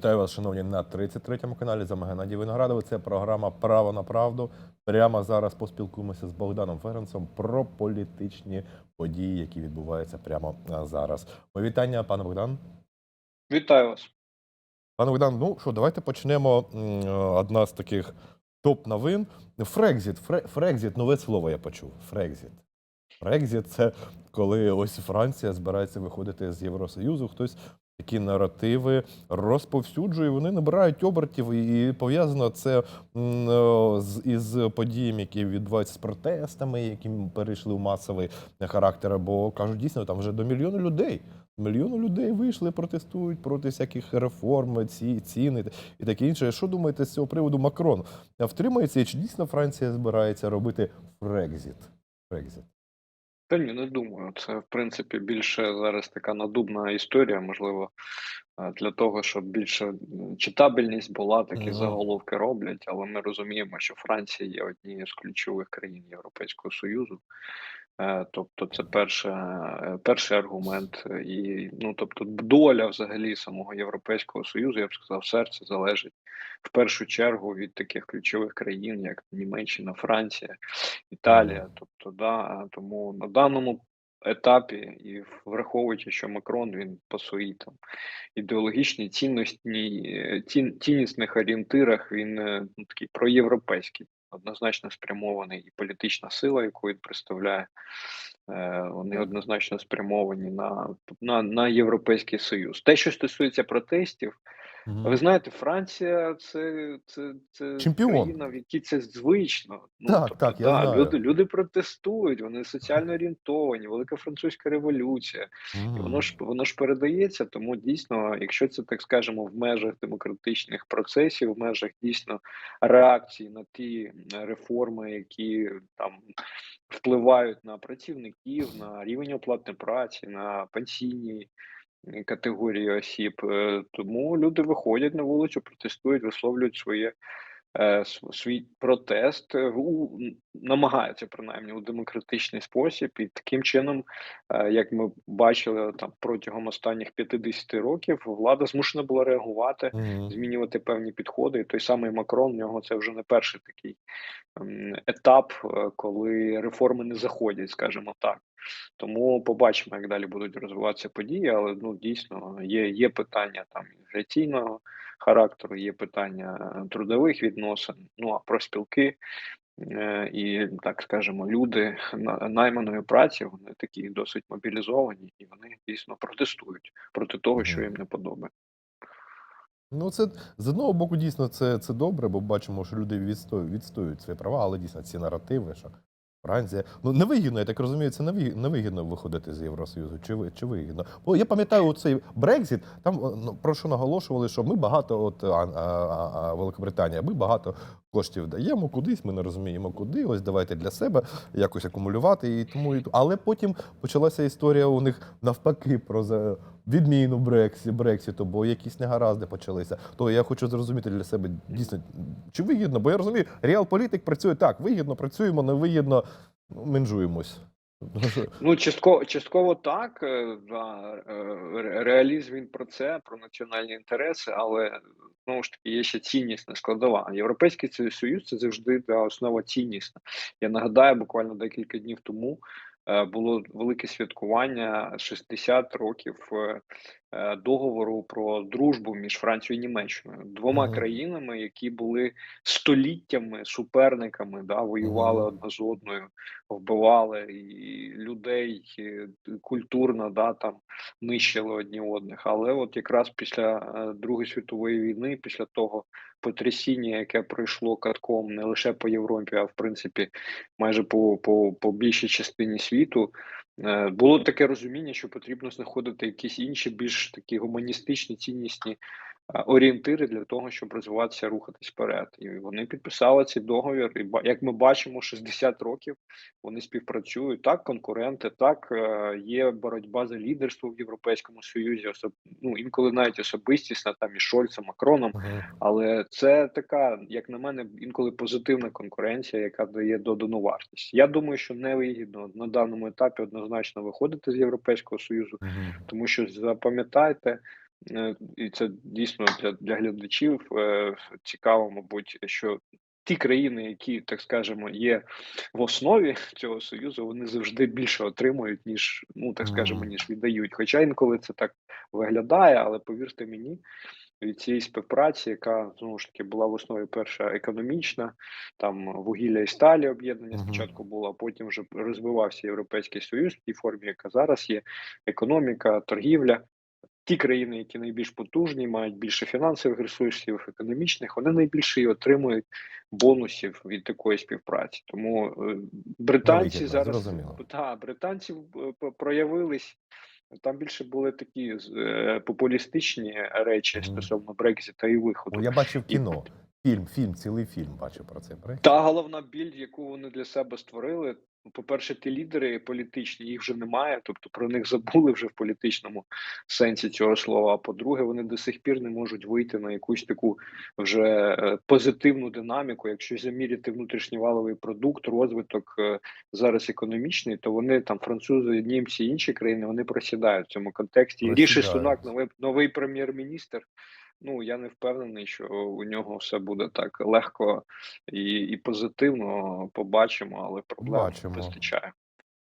Вітаю вас, шановні, на 33-му каналі. За Геннадій Виноградовий. Це програма Право на правду. Прямо зараз поспілкуємося з Богданом Ференцем про політичні події, які відбуваються прямо зараз. Мої вітання, пане Богдан. Вітаю вас. Пане Богдан, ну що, давайте почнемо. Одна з таких топ-новин. Фрекзіт. Фре- Фрекзіт, нове слово я почув. Фрекзіт. Фрекзіт це коли ось Франція збирається виходити з Євросоюзу. Хтось такі наративи розповсюджує, вони набирають обертів, і пов'язано це е, із подіями, які відбуваються з протестами, які перейшли в масовий характер. Бо кажуть, дійсно, там вже до мільйону людей. Мільйони людей вийшли, протестують проти всяких реформ, ці ціни і таке інше. Що думаєте з цього приводу Макрон? Втримається і чи дійсно Франція збирається робити Фрекзіт? Фрекзіт. Та ні, не думаю. Це в принципі більше зараз така надубна історія, можливо, е, для того, щоб більше читабельність була, такі Мгм. заголовки роблять. Але ми розуміємо, що Франція є однією з ключових країн Європейського Союзу. Е, Тобто, це перше, е, перший аргумент, і ну тобто, доля взагалі самого Європейського Союзу, я б сказав, серце залежить в першу чергу від таких ключових країн, як Німеччина, Франція, Італія. Тобто, да, тому на даному етапі, і враховуючи, що Макрон він по своїй там ідеологічній цінності, е, цін, ціннісних орієнтирах він ну, такий проєвропейський, однозначно спрямований і політична сила, яку він представляє. е, Вони однозначно спрямовані на, на, на Європейський Союз. Те, що стосується протестів, Мгм. ви знаєте, Франція це, це, це Чемпіон. країна, в якій це звично. Ну, Так, тобто, так, я да, знаю. люди, люди протестують, вони соціально орієнтовані, велика французька революція. І воно ж воно ж передається, тому дійсно, якщо це так скажемо, в межах демократичних процесів, в межах дійсно реакції на ті реформи, які там впливають на працівників, на рівень оплати праці, на пенсійні категорії осіб, е, тому люди виходять на вулицю, протестують, висловлюють своє. е, Свій протест е, у намагаються принаймні у демократичний спосіб, і таким чином Е, Як ми бачили там протягом останніх 50 років, влада змушена була реагувати, змінювати певні підходи. І той самий Макрон, в нього це вже не перший такий ем, етап, е, коли реформи не заходять, скажімо так. Тому побачимо, як далі будуть розвиватися події. Але ну дійсно є, є питання там міграційного характеру, є питання е, трудових відносин. Ну а про спілки і так скажемо, люди на- найманої праці вони такі досить мобілізовані, і вони дійсно протестують проти того, що їм не подобається. Ну, це з одного боку, дійсно, це, це добре, бо бачимо, що люди відстоюють, відстоюють свої права, але дійсно ці наративи, що Франція. Ну, невигідно, я так розумію, це невигідно виходити з Євросоюзу. Чи, чи вигідно? Бо я пам'ятаю цей Брекзит, там ну, про що наголошували, що ми багато, от а, а, а, Великобританія, ми багато коштів даємо кудись, ми не розуміємо куди. Ось давайте для себе якось акумулювати. І тому, і, але потім почалася історія у них навпаки про відміну Брексі, Брексіту, бо якісь негаразди почалися. То я хочу зрозуміти для себе дійсно, чи вигідно, бо я розумію, реал-політик працює так, вигідно працюємо, невигідно ну, менжуємось. Що- Ну, частково, частково так. е, Да, е, реалізм він про це, про національні інтереси, але знову ж таки є ще ціннісна складова. Європейський Союз це завжди да, основа ціннісна. Я нагадаю, буквально декілька днів тому е, було велике святкування 60 років договору про дружбу між Францією і Німеччиною, двома Мгм. країнами, які були століттями суперниками, да, воювали Мгм. одна з одною вбивали і людей і культурно да, там нищили одні одних. Але от якраз після е, Другої світової війни, після того потрясіння, яке пройшло катком не лише по Європі, а в принципі майже по, по, по більшій частині світу. Е, Було таке розуміння, що потрібно знаходити якісь інші, більш такі гуманістичні, ціннісні орієнтири для того, щоб розвиватися, рухатись вперед. І вони підписали цей договір. І як ми бачимо, 60 років вони співпрацюють. Так, конкуренти, так е, є боротьба за лідерство в Європейському Союзі, особ... ну інколи навіть особистісна там із Шольцем, Макроном. Але це така, як на мене, інколи позитивна конкуренція, яка дає додану вартість. Я думаю, що невигідно на даному етапі однозначно виходити з Європейського Союзу, тому що запам'ятайте, е, і це дійсно для, для глядачів е, цікаво, мабуть, що ті країни, які, так скажемо, є в основі цього союзу, вони завжди більше отримують, ніж ну так скажемо, ніж віддають. Хоча інколи це так виглядає, але повірте мені, від цієї співпраці, яка знову ж таки була в основі перша економічна, там вугілля і сталі об'єднання спочатку було, а потім вже розвивався Європейський Союз в тій формі, яка зараз є, економіка, торгівля. Ті країни, які найбільш потужні, мають більше фінансових ресурсів, економічних, вони найбільше і отримують бонусів від такої співпраці. Тому е, британці Вигідно, зараз зрозуміло. та британці е, проявились. Там більше були такі е, популістичні речі mm. стосовно Брекзіта і виходу. О, я бачив І- кіно. Фільм, фільм, цілий фільм бачив про це. проект. Та головна біль, яку вони для себе створили. По-перше, ті лідери політичні, їх вже немає, тобто про них забули вже в політичному сенсі цього слова. А по-друге, вони до сих пір не можуть вийти на якусь таку вже е, позитивну динаміку. Якщо заміряти внутрішній валовий продукт, розвиток е, зараз економічний, то вони там французи, німці, інші країни вони просідають в цьому контексті. Ріші. Сунак, новий новий прем'єр-міністр. Ну я не впевнений, що у нього все буде так легко і, і позитивно. Побачимо, але проблем Бачимо. вистачає.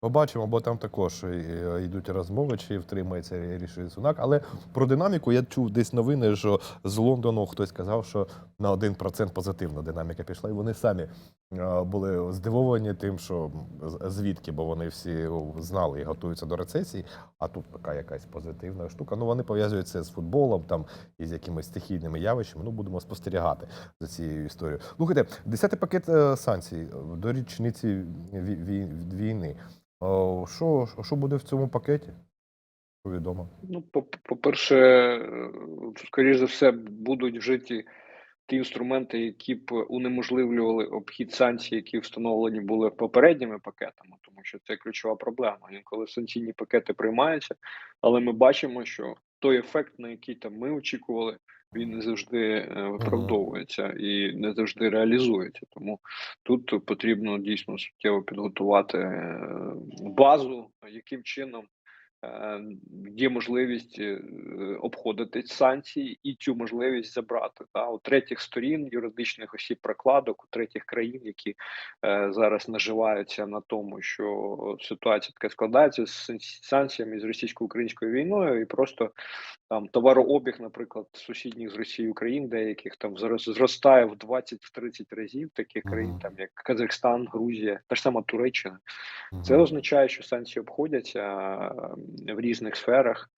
Побачимо, бо там також е, йдуть розмови, чи втримається рішення Сунак. Але про динаміку я чув десь новини, що з Лондону хтось сказав, що на 1% позитивна динаміка пішла, і вони самі е, були здивовані тим, що звідки, бо вони всі знали і готуються до рецесії. А тут така якась позитивна штука. Ну вони пов'язують це з футболом, там і з якимись стихійними явищами. Ну будемо спостерігати за цією історією. Слухайте, десятий пакет е, санкцій до річниці ві- ві- війни. Що, що буде в цьому пакеті? Повідомо. Ну, по- по-перше, е, скоріш за все, будуть вжиті ті інструменти, які б унеможливлювали обхід санкцій, які встановлені були попередніми пакетами, тому що це ключова проблема. Інколи санкційні пакети приймаються, але ми бачимо, що той ефект, на який там ми очікували, він не завжди е, виправдовується і не завжди реалізується. Тому тут потрібно дійсно суттєво підготувати е, базу, яким чином е, є можливість обходити санкції і цю можливість забрати та у третіх сторін юридичних осіб прокладок у третіх країн, які е, зараз наживаються на тому, що ситуація така складається з сан- санкціями з російсько-українською війною, і просто там товарообіг, наприклад, сусідніх з Росією країн, деяких там зараз зростає в 20-30 разів таких країн, там як Казахстан, Грузія, та ж сама Туреччина. Це означає, що санкції обходяться в різних сферах,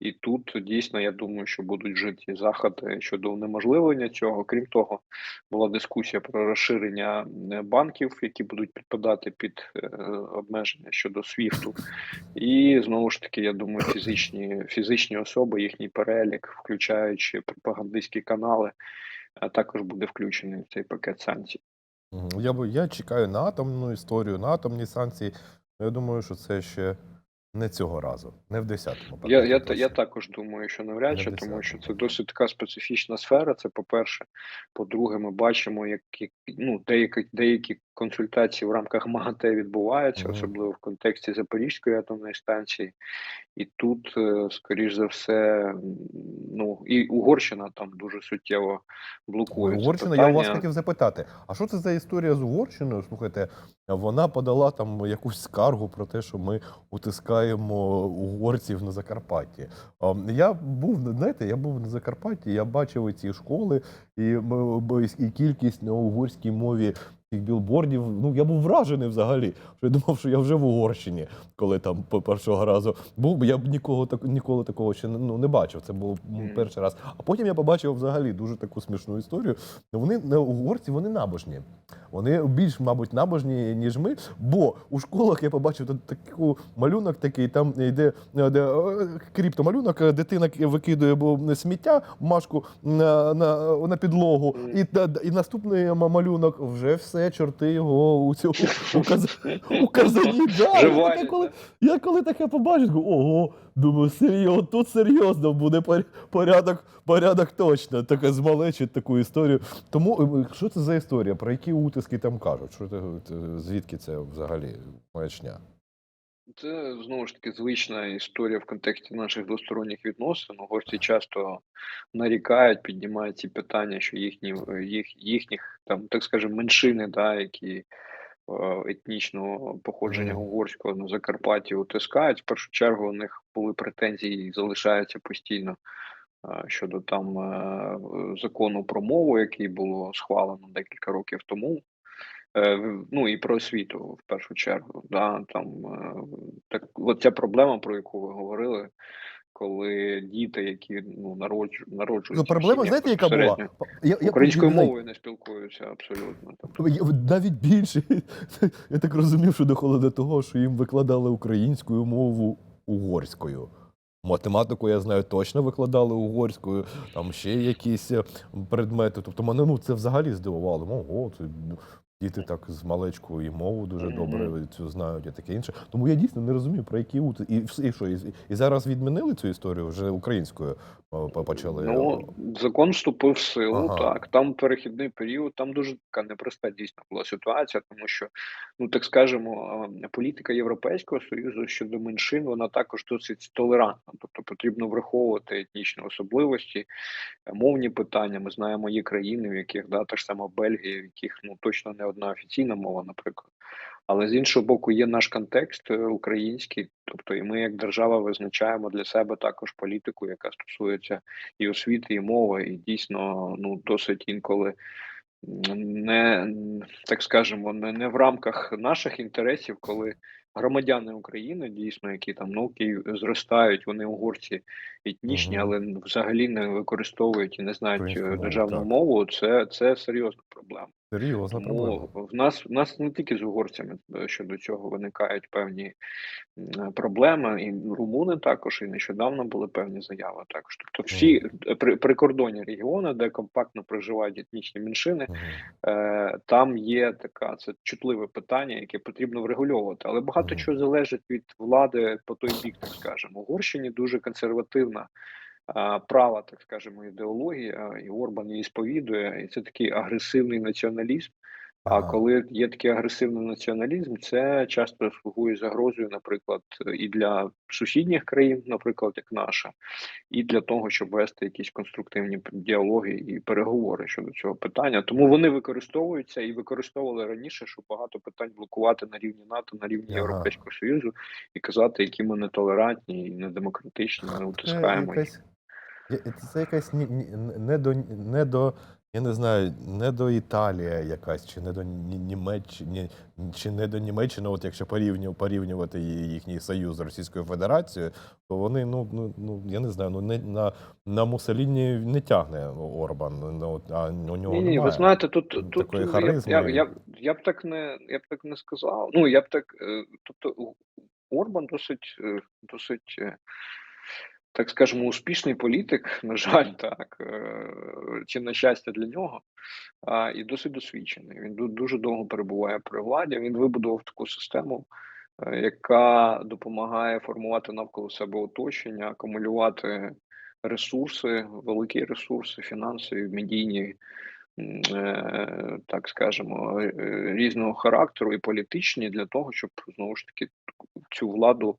і тут дійсно я думаю, що будуть вжиті заходи щодо унеможливлення цього. Крім того, була дискусія про розширення банків, які будуть підпадати під е, обмеження щодо СВІФТу. І знову ж таки, я думаю, фізичні фізичні особи, їхній перелік, включаючи пропагандистські канали, а також буде включений в цей пакет санкцій. Я, я чекаю на атомну історію, на атомні санкції. Я думаю, що це ще не цього разу, не в 10-му Я, я, я також думаю, що навряд чи, тому що це досить така специфічна сфера. Це по-перше. По-друге, ми бачимо, як як, ну, деякі, деякі консультації в рамках МАГАТЕ відбуваються, особливо в контексті Запорізької атомної станції. І тут, е, скоріш за все, ну і Угорщина там дуже суттєво блокує. Угорщина, я у вас хотів запитати, а що це за історія з Угорщиною? Слухайте, вона подала там якусь скаргу про те, що ми утискаємо угорців на Закарпатті. Я був, знаєте, я був на Закарпатті, я бачив ці школи, і, і кількість на угорській мові білбордів. Ну я був вражений взагалі. Що я думав, що я вже в Угорщині, коли там першого разу був. бо Я б нікого так ніколи такого ще не- ну, не бачив. Це був перший раз. А потім я побачив взагалі дуже таку смішну історію. Вони не угорці, вони набожні. Вони більш, мабуть, набожні, ніж ми. Бо у школах я побачив таку малюнок такий, там йде е, де, е, криптомалюнок, е, дитина викидує бо, сміття, машку на, на, на підлогу. І, та- і наступний малюнок вже все, чорти його у цьому у, каз, у казані. Да, я, коли, я коли таке побачив, говорю, ого, думаю, серйозно, тут серйозно буде пор- порядок, порядок точно. Таке змалечить таку історію. Тому е, що це за історія? Про які утиски там кажуть? Що це, е, звідки це взагалі маячня? Це знову ж таки звична історія в контексті наших двосторонніх відносин. Угорці часто нарікають, піднімають ці питання, що їхні їх, їхніх там, так скажемо, меншини, да, які е, етнічного походження угорського на Закарпатті утискають. В першу чергу у них були претензії і залишаються постійно е, щодо там е, закону про мову, який було схвалено декілька років тому. Е, ну і про освіту в першу чергу. Да, там е, так, от ця проблема, про яку ви говорили, коли діти, які ну народжу, народжуються Ну, проблема, знаєте, яка була? Я, я, українською мовою не спілкуються абсолютно. Тобто, Навіть більше. Я так розумів, що доходило до того, що їм викладали українською мову угорською. Математику, я знаю, точно викладали угорською, там ще якісь е, предмети. Тобто мене ну, це взагалі здивувало. Ого, це ну, діти так з малечку і мову дуже добре цю знають, і таке інше. Тому я дійсно не розумію, про які ут... і, і що, і, і зараз відмінили цю історію, вже українською почали. Ну, закон вступив в силу, Ага. так. Там перехідний період, там дуже така непроста дійсно була ситуація, тому що, ну так скажемо, політика Європейського Союзу щодо меншин, вона також досить толерантна. Тобто потрібно враховувати етнічні особливості, мовні питання. Ми знаємо, є країни, в яких да, та ж сама Бельгія, в яких ну точно не одна офіційна мова, наприклад. Але з іншого боку, є наш контекст е, український, тобто, і ми як держава визначаємо для себе також політику, яка стосується і освіти, і мови, і дійсно ну досить інколи не так скажемо, не, не в рамках наших інтересів, коли громадяни України дійсно, які там окей, зростають, вони угорці етнічні, Мгм. але взагалі не використовують і не знають е, державну так. мову. Це, це серйозна проблема. Серйозна проблема. Тому в нас в нас не тільки з угорцями е, щодо цього виникають певні проблеми, і румуни також, і нещодавно були певні заяви. Також, тобто всі е, при, прикордонні регіони, де компактно проживають етнічні меншини, е, там є така це чутливе питання, яке потрібно врегульовувати. Але багато чого залежить від влади по той бік, так скажемо. Угорщині дуже консервативна. Права, так скажемо, ідеологія, і Орбан її сповідує, і це такий агресивний націоналізм. А коли є такий агресивний націоналізм, це часто слугує загрозою, наприклад, і для сусідніх країн, наприклад, як наша, і для того, щоб вести якісь конструктивні діалоги і переговори щодо цього питання. Тому вони використовуються і використовували раніше, щоб багато питань блокувати на рівні НАТО, на рівні Європейського Союзу і казати, які ми нетолерантні і недемократичні, ми Це утискаємо їх. Якась, це якась ні, ні, не до не до. Я не знаю, не до Італія якась, чи не до Німеччини, чи не до Німеччини, от якщо порівню, порівнювати їхній союз з Російською Федерацією, то вони, ну, ну, ну я не знаю, ну не на, на Муссоліні не тягне Орбан. Ну, а у нього Ні, ні, ви знаєте, тут, тут я, харизми. я, я, б- я б так не я б так не сказав. Ну я б так, е, тобто Орбан досить е, досить. Так скажемо, успішний політик, на жаль, так е, чи на щастя для нього, а, і досить досвідчений. Він дуже довго перебуває при владі. Він вибудував таку систему, е, яка допомагає формувати навколо себе оточення, акумулювати ресурси, великі ресурси, фінансові, медійні, е, так скажемо, різного характеру і політичні для того, щоб знову ж таки цю владу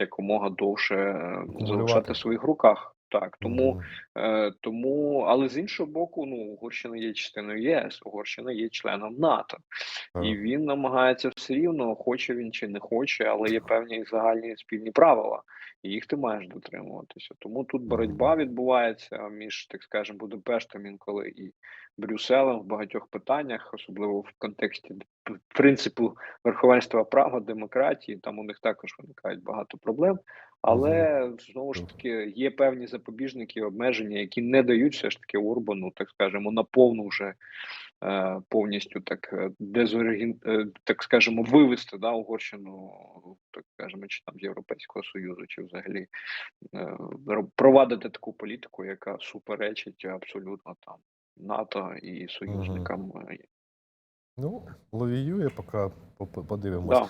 якомога довше е, залишати в своїх руках. Так, тому. Е, тому, але з іншого боку, ну Угорщина є частиною ЄС, Угорщина є членом НАТО, і він намагається все рівно, хоче він чи не хоче, але є певні загальні спільні правила, і їх ти маєш дотримуватися. Тому тут боротьба відбувається між, так скажемо, Будапештом інколи і Брюсселем в багатьох питаннях, особливо в контексті принципу верховенства права, демократії. Там у них також виникають багато проблем. Але знову ж таки є певні запобіжники, обмеження, які не дають все ж таки Орбану, так скажемо, на повну вже е, повністю так е, дезоріген... е, так скажемо, вивести да, Угорщину, так скажемо, чи там з Європейського Союзу, чи взагалі е, провадити таку політику, яка суперечить абсолютно там НАТО і союзникам. е, Ну, ловіює, поки по- по- подивимось. Да.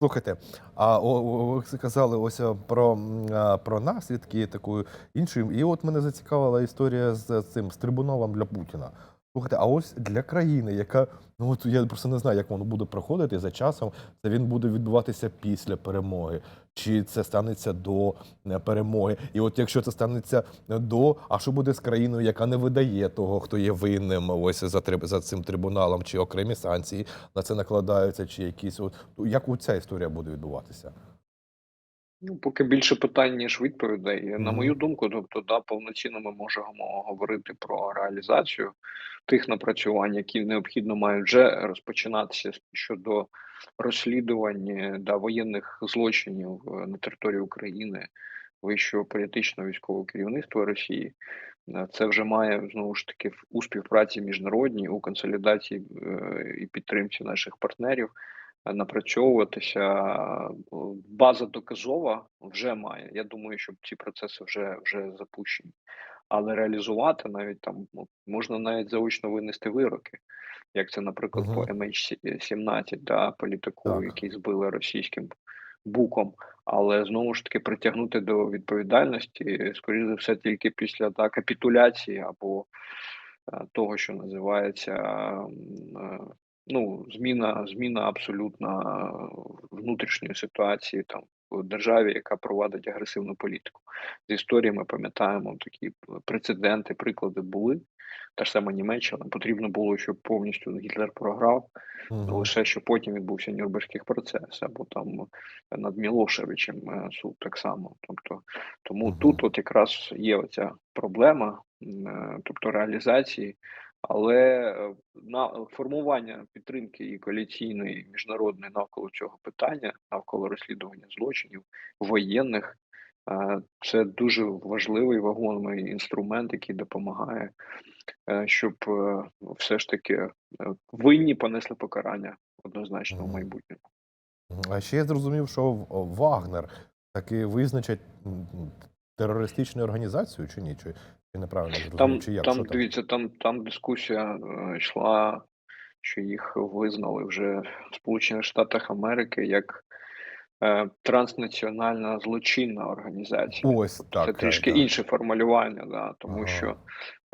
Слух- Слухайте, а ви сказали ось про, а, про наслідки такої іншої. І от мене зацікавила історія з цим з трибуналом для Путіна. Слухайте, а ось для країни, яка ну от я просто не знаю, як воно буде проходити за часом. Це він буде відбуватися після перемоги, чи це станеться до е, перемоги. І от якщо це станеться до, а що буде з країною, яка не видає того, хто є винним, ось за за цим трибуналом, чи окремі санкції на це накладаються, чи якісь от як у ця історія буде відбуватися? Ну, поки більше питань, ніж відповідей. На мою думку, тобто, да, повноцінно ми можемо говорити про реалізацію тих напрацювань, які необхідно мають вже розпочинатися щодо розслідувань да, воєнних злочинів е, на території України, вищого політичного військового керівництва Росії. Е, Це вже має знову ж таки в- у співпраці міжнародній, у консолідації е, і підтримці наших партнерів напрацьовуватися. Е, База доказова вже має. Я думаю, що ці процеси вже, вже запущені. Але реалізувати навіть там ну, можна навіть заочно винести вироки, як це, наприклад, Мгм. по MH17, да, по літаку, Так. який збили російським буком. Але знову ж таки притягнути до відповідальності, скоріше за все, тільки після да, капітуляції або е, того, що називається е, ну, зміна, зміна абсолютно е, внутрішньої ситуації там в державі, яка провадить агресивну політику. З історії ми пам'ятаємо такі прецеденти, приклади були. Та ж сама Німеччина потрібно було, щоб повністю Гітлер програв, Мгм. лише що потім відбувся Нюрнберзький процес, або там над Мілошевичем е, суд так само. Тобто, тому Мгм. тут от якраз є оця проблема, е, тобто реалізації, але е, на формування підтримки і коаліційної, і міжнародної навколо цього питання, навколо розслідування злочинів воєнних. е, Це дуже важливий вагомий інструмент, який допомагає, е, щоб е, все ж таки е, винні понесли покарання однозначно в майбутньому. А ще я зрозумів, що Вагнер таки визначать терористичну організацію чи ні? Чи, чи неправильно зрозумів? Там, чи як? там Що там? дивіться, там, там дискусія е, йшла, що їх визнали вже в Сполучених Штатах Америки як е, транснаціональна злочинна організація. Ось так. Це так, трішки так. інше формулювання, да, тому Ага. що,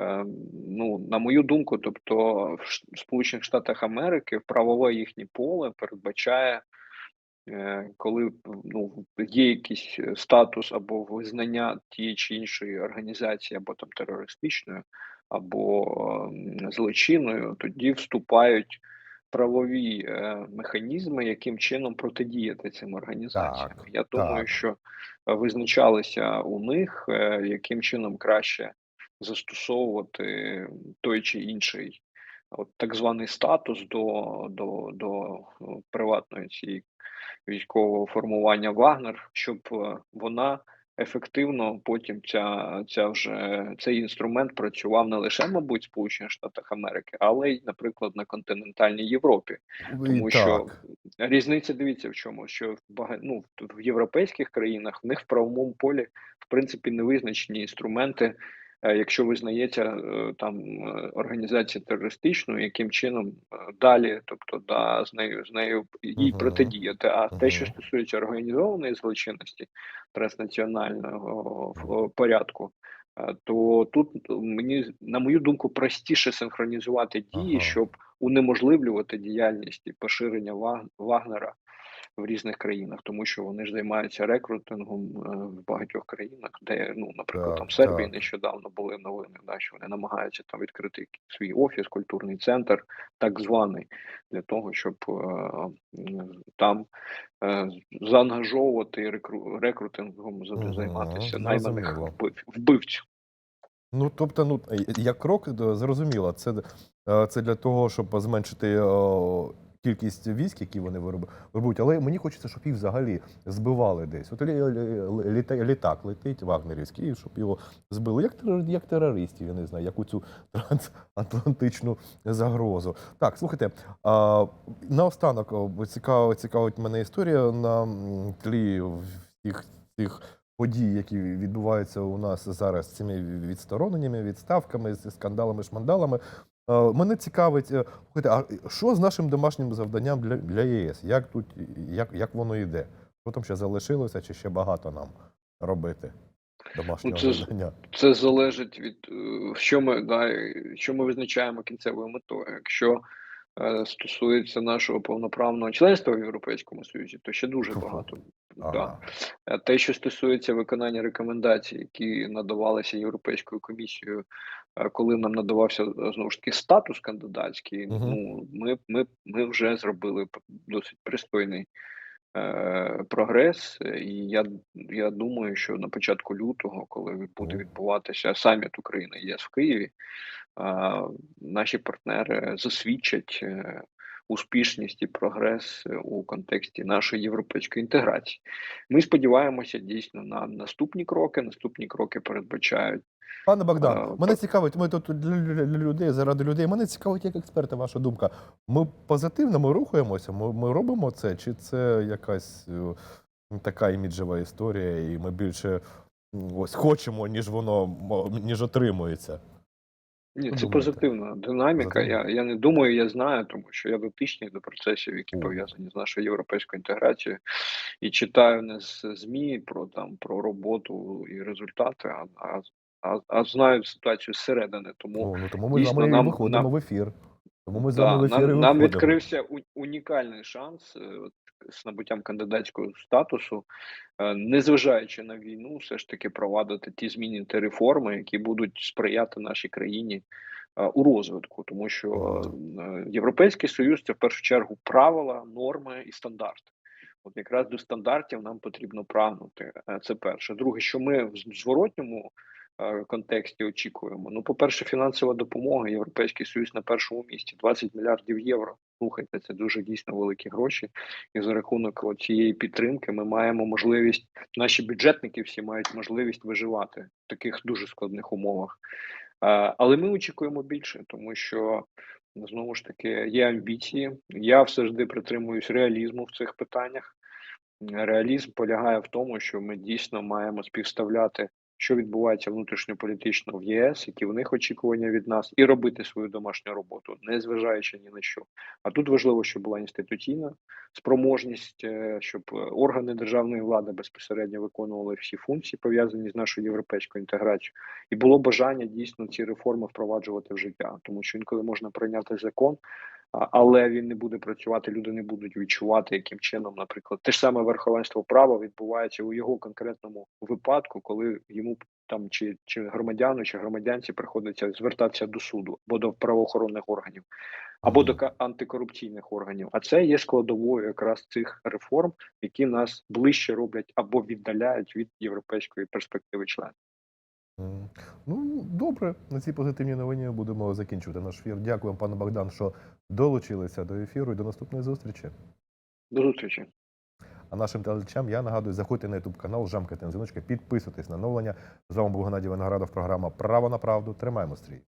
е, ну, на мою думку, тобто в Сполучених Штатах Америки правове їхнє поле передбачає, коли ну, є якийсь е, статус або визнання тієї чи іншої організації, або там терористичною, або злочинною, тоді вступають правові е, механізми, яким чином протидіяти цим організаціям. Так, Я думаю, так. що е, визначалися у них, е, яким чином краще застосовувати той чи інший от так званий статус до, до, до е, приватної цієї військового формування Вагнер, щоб е, вона ефективно потім ця, ця вже цей інструмент працював не лише, мабуть, в Сполучених Штатах Америки, але й, наприклад, на континентальній Європі. Тому що різниця дивіться в чому, що в бага... ну, в європейських країнах в них в правовому полі в принципі не визначені інструменти. Е, Якщо визнається е, там е, організація терористичною, яким чином далі, тобто да, з нею з нею їй протидіяти. А те, що стосується організованої злочинності транснаціонального порядку, то тут мені на мою думку простіше синхронізувати дії, Ага. щоб унеможливлювати діяльність і поширення Вагнера в різних країнах, тому що вони ж займаються рекрутингом е, в багатьох країнах, де ну, наприклад, Так, там в Сербії так. нещодавно були новини, да, що вони намагаються там відкрити свій офіс, культурний центр, так званий, для того, щоб е, там е, заангажовувати рекру, рекрутингом за- Мгм, займатися найманих вбив, вбивців. Ну, тобто, ну, е, як крок, д- зрозуміло, це, е, це для того, щоб зменшити кількість військ, які вони вироб- виробують. Але мені хочеться, щоб їх взагалі збивали десь. От лі- лі- літа- літак летить вагнерівський, і щоб його збили. Як, як терористів, я не знаю, як у цю трансатлантичну загрозу. Так, слухайте, наостанок цікаво, цікавить мене історія на тлі всіх цих подій, які відбуваються у нас зараз з цими відстороненнями, відставками, з скандалами, шмандалами. Е, Мене цікавить, е, а що з нашим домашнім завданням для, для ЄС? Як тут як, як воно йде? Що там ще залишилося, чи ще багато нам робити? домашнього це завдання. Це залежить від е, що ми да, що ми визначаємо кінцевою метою. Якщо е, стосується нашого повноправного членства в Європейському Союзі, то ще дуже багато. Да. Ага. Е, Те, що стосується виконання рекомендацій, які надавалися Європейською комісією, коли нам надавався е, знову ж таки статус кандидатський, Мгм. ну ми, ми, ми вже зробили досить пристойний е, прогрес. е, І я, я думаю, що на початку лютого, коли буде відбуватися саміт України ЄС в Києві, е, наші партнери засвідчать. Е, Успішність і прогрес е, у контексті нашої європейської інтеграції. Ми сподіваємося дійсно на наступні кроки. Наступні кроки передбачають Пане Богдан, А, мене цікавить, ми тут для, людей, заради людей. Мене цікавить, як експерта, ваша думка. Ми позитивно ми рухаємося, ми, ми робимо це, чи це якась е, така іміджева історія, і ми більше ось хочемо, ніж воно ніж отримується. Ні, це думаєте? позитивна динаміка. Я, я не думаю, я знаю, тому що я дотичний до процесів, які пов'язані з нашою європейською інтеграцією, і читаю не з ЗМІ про там про роботу і результати, а, а, а, а знаю ситуацію зсередини. Тому О, ну тому ми дійсно, нам- виходимо нам- в ефір. Тому ми з вами в ефір нам, нам відкрився унікальний шанс е, з набуттям кандидатського статусу, е, незважаючи на війну, все ж таки провадити ті зміни та реформи, які будуть сприяти нашій країні е, у розвитку, тому що е, Європейський Союз це в першу чергу правила, норми і стандарти. От якраз до стандартів нам потрібно прагнути. Це перше. Друге, що ми в зворотньому контексті очікуємо. Ну, по-перше, фінансова допомога. Європейський Союз на першому місці 20 мільярдів євро. Слухайте, це дуже дійсно великі гроші. І за рахунок цієї підтримки ми маємо можливість, наші бюджетники всі мають можливість виживати в таких дуже складних умовах. Але ми очікуємо більше, тому що знову ж таки є амбіції. Я завжди притримуюсь реалізму в цих питаннях. Реалізм полягає в тому, що ми дійсно маємо співставляти, що відбувається внутрішньополітично в ЄС, які в них очікування від нас, і робити свою домашню роботу, не зважаючи ні на що. А тут важливо, щоб була інституційна спроможність, е, щоб е, органи державної влади безпосередньо виконували всі функції, пов'язані з нашою європейською інтеграцією, і було бажання дійсно ці реформи впроваджувати в життя, тому що інколи можна прийняти закон. Але він не буде працювати, люди не будуть відчувати, яким чином, наприклад, те ж саме верховенство права відбувається у його конкретному випадку, коли йому там чи, чи громадяну, чи громадянці приходиться звертатися до суду або до правоохоронних органів, або до антикорупційних органів. А це є складовою якраз цих реформ, які нас ближче роблять або віддаляють від європейської перспективи члена. Ну, добре, на цій позитивній новині будемо закінчувати наш ефір. Дякуємо, пане Богдан, що долучилися до ефіру і до наступної зустрічі. До зустрічі. А нашим телечам я нагадую, заходьте на YouTube канал, жамкайте на дзвіночки, підписуйтесь на новлення. З вами був Геннадій Виноградов, програма Право на правду. Тримаємо стрій.